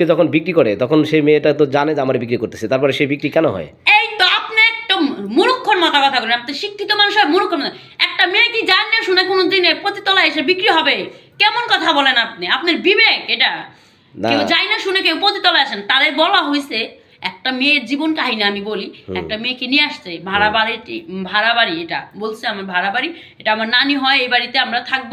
সে যখন বিক্রি করে তখন সেই মেয়েটা তো জানে যে আমার বিক্রি করতেছে। তারপরে সে বিক্রি কেন হয়? এই তো আপনি একটা মূর্খর মতো কথা বলেন। আপনি শিক্ষিত মানুষ হয় মূর্খ একটা মেয়ে কি জান না শুনে কোনো দিনে প্রতিতলায় এসে বিক্রি হবে? কেমন কথা বলেন আপনি? আপনার বিবেক এটা। কেউ যাই না শুনে কেউ প্রতিতলায় আসেন। তারে বলা হয়েছে একটা মেয়ের জীবন কাহিনী আমি বলি। একটা মেয়েকে নিয়ে আসছে ভাড়া বাড়ি ভাড়া বাড়ি এটা। বলছে আমার ভাড়া বাড়ি। এটা আমার নানি হয় এই বাড়িতে আমরা থাকব।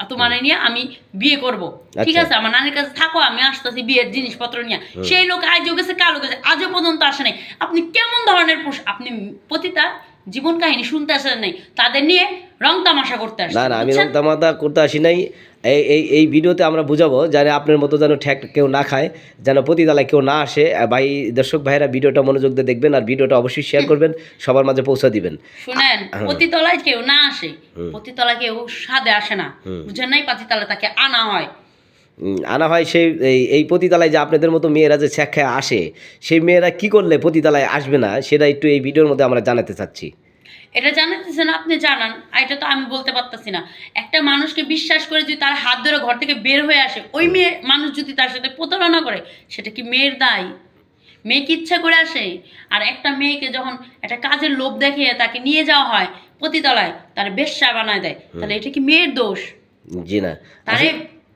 আর তোমার নিয়ে আমি বিয়ে করব। ঠিক আচ্ছা। আছে? আমার নানির কাছে থাকো আমি আসতেছি বিয়ের জিনিসপত্র নিয়ে। সেই লোক আজও গেছে কালো গেছে আজও পর্যন্ত আসে নাই। আপনি কেমন ধরনের পুরুষ? আপনি প্রতিটা জীবন কাহিনী শুনতে আসেন নাই। তাদের নিয়ে রং তামাশা করতে আসেন না না আমি রং রক্তামাতা করতে আসি নাই। এই এই এই ভিডিওতে আমরা বুঝাবো যেন আপনার মতো যেন ঠ্যাক কেউ না খায় যেন প্রতিদালায় কেউ না আসে। ভাই দর্শক ভাইরা ভিডিওটা মনোযোগ দিয়ে দেখবেন আর ভিডিওটা অবশ্যই শেয়ার করবেন সবার মাঝে পৌঁছে দিবেন। শুনেন হ্যাঁ। পতিতলায় কেউ না আসে। পতিতলায় কেউ সাদে আসে না। বুঝেন নাই পাতিতলা তাকে আনা হয়। আনা হয় সেই এই এই পতিতালায় যে আপনাদের মতো মেয়েরা যে ছ্যাক খায় আসে সেই মেয়েরা কি করলে পতিতালায় আসবে না সেটা একটু এই ভিডিওর মধ্যে আমরা জানাতে চাচ্ছি। এটা জানাতেছেন আপনি জানান। এটা তো আমি বলতে পারতাছি না। একটা মানুষকে বিশ্বাস করে যদি তার হাত ধরে ঘর থেকে বের হয়ে আসে ওই মেয়ে মানুষ যদি তার সাথে প্রতারণা করে সেটা কি মেয়ের দায়? মেয়ে কি ইচ্ছা করে আসে। আর একটা মেয়েকে যখন একটা কাজের লোভ দেখিয়ে তাকে নিয়ে যাওয়া হয় পতিতলায় তার বেশ্যা বানায় দেয়। তাহলে এটা কি মেয়ের দোষ? জি না। তারে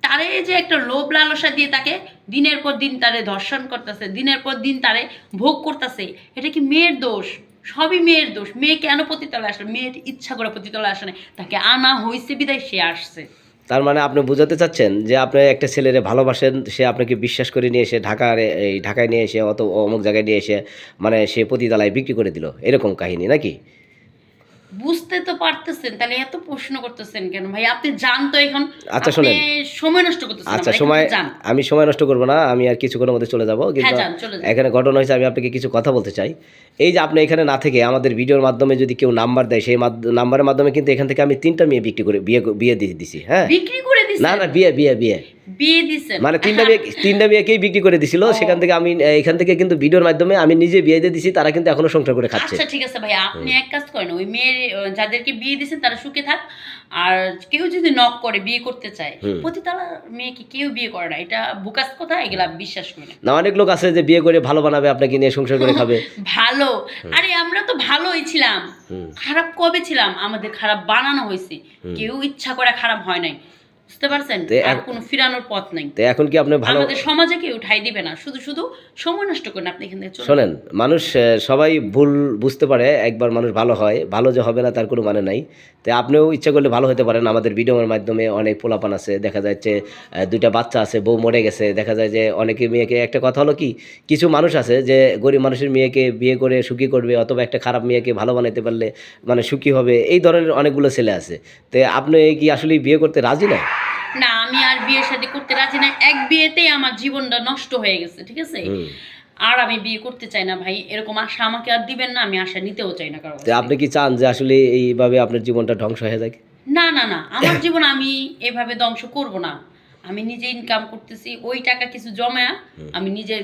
তারে যে একটা লোভ লালসা দিয়ে তাকে দিনের পর দিন তারে ধর্ষণ করতেছে দিনের পর দিন তারে ভোগ করতেছে এটা কি মেয়ের দোষ? সবই মেয়ের দোষ। মেয়ে কেন পতিতলে আসলে? মেয়ের ইচ্ছা করে পতিতলে আসে না তাকে আনা হয়েছে বিদায়, সে আসছে। তার মানে আপনি বুঝাতে চাচ্ছেন যে আপনি একটা ছেলেরে ভালোবাসেন, সে আপনাকে বিশ্বাস করে নিয়ে এসে ঢাকার এই ঢাকায় নিয়ে এসে অত অমুক জায়গায় নিয়ে এসে মানে সে পতিতালায় বিক্রি করে দিল। এরকম কাহিনী নাকি? বুঝতে তো পারতেছেন তাহলে এত প্রশ্ন করতেছেন কেন? ভাই আপনি জান তো এখন। আচ্ছা, শুনেন। সময় নষ্ট করতেছেন আচ্ছা সময় আমি সময় নষ্ট করব না আমি আর কিছুক্ষণের মধ্যে চলে যাব কিন্তু হ্যাঁ, যান। এখানে ঘটনা হয়েছে আমি আপনাকে কিছু কথা বলতে চাই। এই যে আপনি এখানে না থেকে আমাদের ভিডিওর মাধ্যমে যদি কেউ নাম্বার দেয় সেই নাম্বারের মাধ্যমে কিন্তু এখান থেকে আমি তিনটা মেয়ে বিক্রি করে বিয়ে বিয়ে দিয়ে দিছি হ্যাঁ? বিক্রি করে না না বিয়ে বিয়ে বিয়ে। বিয়ে দিছেন মানে তিনটা বিয়ে তিনটা বিয়েকেই বিক্রি করে দিছিল। সেখান থেকে আমি এখান থেকে কিন্তু ভিডিওর মাধ্যমে আমি নিজে বিয়ে দিয়ে দিছি তারা কিন্তু এখনও সংসার করে খাচ্ছে। আচ্ছা ঠিক আছে ভাই আপনি এক কাজ করেন ওই মেয়ের যাদেরকে বিয়ে দিয়েছেন তারা সুখে থাক। আর কেউ যদি নক করে বিয়ে করতে চায়। প্রতিতলা মেয়েকে কেউ বিয়ে করে না। এটা বুকাস কথা এগুলা বিশ্বাস করি না না অনেক লোক আছে যে বিয়ে করে ভালো বানাবে আপনাকে নিয়ে সংসার করে খাবে। ভালো। আরে আমরা তো ভালোই ছিলাম। খারাপ কবে ছিলাম? আমাদের খারাপ বানানো হয়েছে। কেউ ইচ্ছা করে খারাপ হয় নাই। বুঝতে পারছেন? আর কোনো ফিরানোর পথ নাই। তো এখন কি আপনি ভালো আমাদের সমাজে কেউ উঠাই দিবে না। শুধু শুধু সময় নষ্ট করেন আপনি এখান থেকে শোনেন মানুষ সবাই ভুল বুঝতে পারে একবার মানুষ ভালো হয় ভালো যে হবে না তার কোনো মানে নাই। তো আপনিও ইচ্ছা করলে ভালো হতে পারেন আমাদের ভিডিওর মাধ্যমে অনেক পোলাপান আছে দেখা যাচ্ছে দুইটা বাচ্চা আছে বউ মরে গেছে দেখা যায় যে অনেকে মেয়েকে একটা কথা হলো কি কিছু মানুষ আছে যে গরিব মানুষের মেয়েকে বিয়ে করে সুখী করবে অথবা একটা খারাপ মেয়েকে ভালো বানাইতে পারলে মানে সুখী হবে এই ধরনের অনেকগুলো ছেলে আছে। তো আপনি কি আসলে বিয়ে করতে রাজি না? না আমি আর বিয়ের সাথে করতে রাজি না। এক বিয়েতেই আমার জীবনটা নষ্ট হয়ে গেছে ঠিক আছে? আর আমি বিয়ে করতে চাই না ভাই এরকম আশা আমাকে আর দিবেন না আমি আশা নিতেও চাই না কারণ আপনি কি চান যে আসলে এইভাবে আপনার জীবনটা ধ্বংস হয়ে যায় না না না আমার জীবন আমি এভাবে ধ্বংস করব না। আমি নিজে ইনকাম করতেছি ওই টাকা কিছু জমা আমি নিজের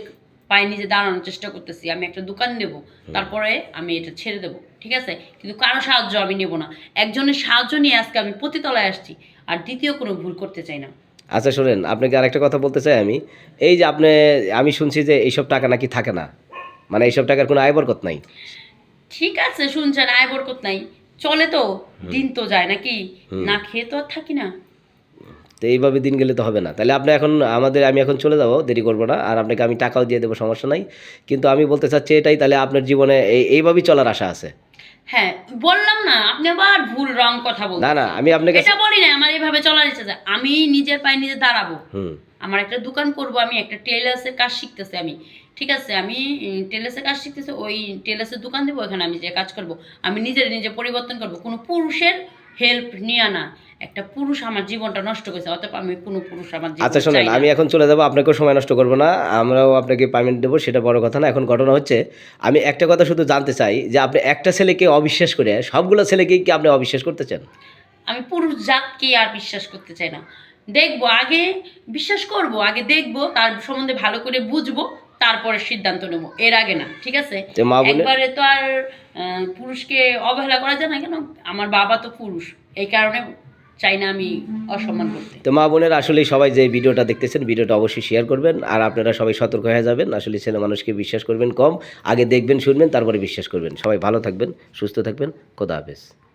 পায়ে নিজে দাঁড়ানোর চেষ্টা করতেছি আমি একটা দোকান নেব তারপরে আমি এটা ছেড়ে দেবো ঠিক আছে? কিন্তু কারও সাহায্য আমি নেব না। একজনের সাহায্য নিয়ে আজকে আমি প্রতিতলায় আসছি আর দ্বিতীয় কোনো ভুল করতে চাই না। আচ্ছা শোনেন আপনাকে আরেকটা কথা বলতে চাই আমি। এই যে আপনি আমি শুনছি যে এইসব টাকা নাকি থাকে না। মানে এইসব টাকার কোনো আয় বরকত নাই। ঠিক আছে শুনছেন আয় বরকত নাই। চলে তো দিন তো যায় নাকি? না খেয়ে তো আর থাকি না। তো এইভাবে দিন গেলে তো হবে না। তাহলে আপনি এখন আমাদের আমি এখন চলে যাব দেরি করব না। আর আপনাকে আমি টাকাও দিয়ে দেবো সমস্যা নাই। কিন্তু আমি বলতে চাচ্ছি এটাই তাহলে আপনার জীবনে এই এইভাবেই চলার আশা আছে? হ্যাঁ বললাম না আপনি আবার ভুল রং কথা বলছেন। না না আমি আপনাকে এটা বলি না আমার এইভাবে চলার ইচ্ছা আছে। আমি নিজের পায়ে নিজে দাঁড়াবো। আমার একটা দোকান করব আমি একটা টেলার্সের কাজ শিখতেছি আমি। ঠিক আছে আমি টেলার্সের কাজ শিখতেছি ওই টেলার্সের দোকান দেবো ওখানে আমি যে কাজ করব আমি নিজের নিজে পরিবর্তন করব। কোনো পুরুষের হেল্প নিয়ে না একটা পুরুষ আমার জীবনটা নষ্ট করেছে অতএব আমি কোনো পুরুষ আমার আচ্ছা শোনেন। আমি এখন চলে যাব আপনাকেও সময় নষ্ট করব না আমরাও আপনাকে পেমেন্ট দেবো সেটা বড় কথা না এখন ঘটনা হচ্ছে আমি একটা কথা শুধু জানতে চাই যে আপনি একটা ছেলেকে অবিশ্বাস করে সবগুলো ছেলেকেই কি আপনি অবিশ্বাস করতে চান আমি পুরুষ জাতকে আর বিশ্বাস করতে চাই না দেখব আগে বিশ্বাস করব আগে দেখব তার সম্বন্ধে ভালো করে বুঝব তারপরে সিদ্ধান্ত নেব। এর আগে না ঠিক আছে? একবারে তো আর পুরুষকে অবহেলা করা যায় না কেন? আমার বাবা তো পুরুষ এই কারণে চাই না আমি অসম্মান করতে। তো মা বোনের আসলে সবাই যে ভিডিওটা দেখতেছেন ভিডিওটা অবশ্যই শেয়ার করবেন। আর আপনারা সবাই সতর্ক হয়ে যাবেন আসলে ছেলে মানুষকে বিশ্বাস করবেন কম। আগে দেখবেন শুনবেন তারপরে বিশ্বাস করবেন। সবাই ভালো থাকবেন সুস্থ থাকবেন খোদা হাফেজ।